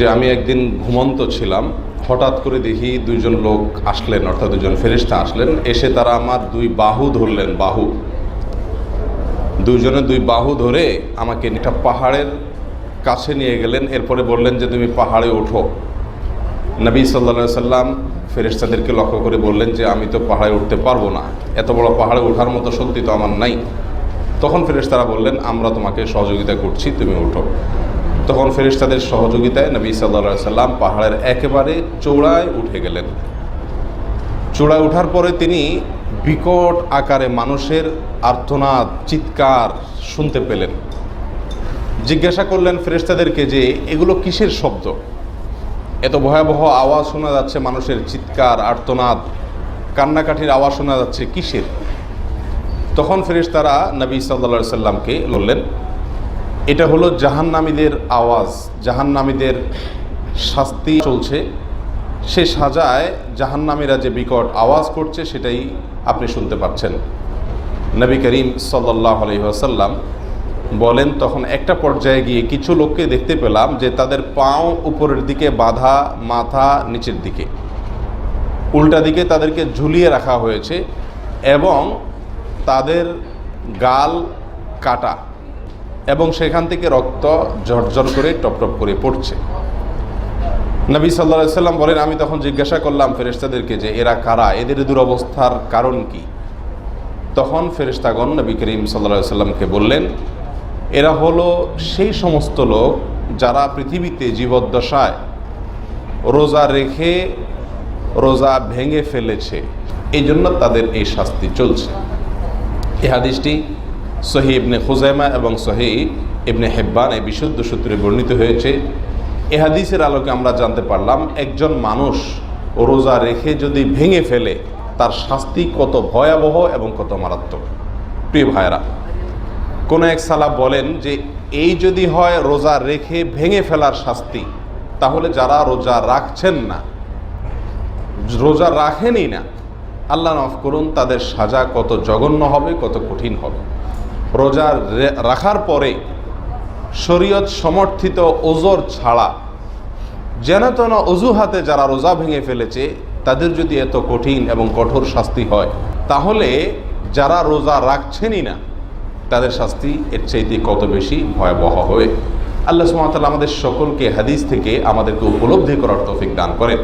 যে আমি একদিন ঘুমন্ত ছিলাম, হঠাৎ করে দেখি দুইজন লোক আসলেন, অর্থাৎ দুজন ফেরিস্তা আসলেন। এসে তারা আমার দুই বাহু ধরলেন, বাহু। দুইজনে দুই বাহু ধরে আমাকে একটা পাহাড়ের কাছে নিয়ে গেলেন, এরপরে বললেন যে, তুমি পাহাড়ে ওঠো। নবী সাল্লা সাল্লাম ফেরেশতাদেরকে লক্ষ্য করে বললেন যে, আমি তো পাহাড়ে উঠতে পারব না। এত বড় পাহাড়ে ওঠার মতো শক্তি তো আমার নাই। তখন ফেরেস্তারা বললেন, আমরা তোমাকে সহযোগিতা করছি, তুমি ওঠো। তখন ফেরেশতাদের সহযোগিতায় নবী সাল্লা সাল্লাম পাহাড়ের একেবারে চৌড়ায় উঠে গেলেন। চূড়ায় ওঠার পরে তিনি বিকট আকারে মানুষের আর্তনাদ, চিৎকার শুনতে পেলেন। জিজ্ঞাসা করলেন ফেরেশতাদেরকে যে, এগুলো কিসের শব্দ? এত ভয়াবহ আওয়াজ শোনা যাচ্ছে মানুষের চিৎকার, আর্তনাদ কান্নাকাঠির আওয়াজ শোনা যাচ্ছে কিসের? তখন ফেরেশতারা নবী সাল্লা সাল্লামকে বললেন এটা হলো জাহান্নামীদের আওয়াজ, জাহান্নামীদের শাস্তি চলছে। সে সাজায় জাহান্নামীরা যে বিকট আওয়াজ করছে, সেটাই আপনি শুনতে পাচ্ছেন। নবী করিম সাল্লাহ আলহিহাসাল্লাম বলেন, তখন একটা পর্যায়ে গিয়ে কিছু লোককে দেখতে পেলাম যে তাদের পাও উপরের দিকে বাঁধা, মাথা নিচের দিকে। উল্টা দিকে তাদেরকে ঝুলিয়ে রাখা হয়েছে এবং তাদের গাল কাটা। এবং সেখান থেকে রক্ত ঝরঝর করে টপটপ করে পড়ছে। নবী সাল্লা সাল্লাম বলেন, আমি তখন জিজ্ঞাসা করলাম ফেরেশতাদেরকে যে, এরা কারা? এদের দুরবস্থার কারণ কি? তখন ফেরেশতাগণ নবী করিম সাল্লা সাল্লামকে বললেন, এরা হলো সেই সমস্ত লোক যারা পৃথিবীতে জীবদ্দশায় রোজা রেখে রোজা ভেঙে ফেলেছে। এই জন্য তাদের এই শাস্তি চলছে। এই হাদিসটি সহি ইবনে খুজাইমা এবং সহি ইবনে হেব্বান এই বিশুদ্ধ সূত্রে বর্ণিত হয়েছে। এ হাদিসের আলোকে আমরা জানতে পারলাম, একজন মানুষ রোজা রেখে যদি ভেঙে ফেলে, তার শাস্তি কত ভয়াবহ এবং কত মারাত্মক? প্রিয় ভাইরা কোনো এক সালা বলেন যে, এই যদি হয় রোজা রেখে ভেঙে ফেলার শাস্তি, তাহলে যারা রোজা রাখছেন না, রোজা রাখেনই না, আল্লাহ নফ করুন, তাদের সাজা কত জঘন্য হবে, কত কঠিন হবে। রোজা রাখার পরে শরীয়ত সমর্থিত ওজোর ছাড়া যেন তেন অজুহাতে যারা রোজা ভেঙে ফেলেছে, তাদের যদি এত কঠিন এবং কঠোর শাস্তি হয়, তাহলে যারা রোজা রাখছেনই না, তাদের শাস্তি এর চাইতে কত বেশি ভয়াবহ হবে। আল্লাহ সুমাতাল আমাদের সকলকে হাদিস থেকে আমাদেরকে উপলব্ধি করার তৌফিক দান করেন।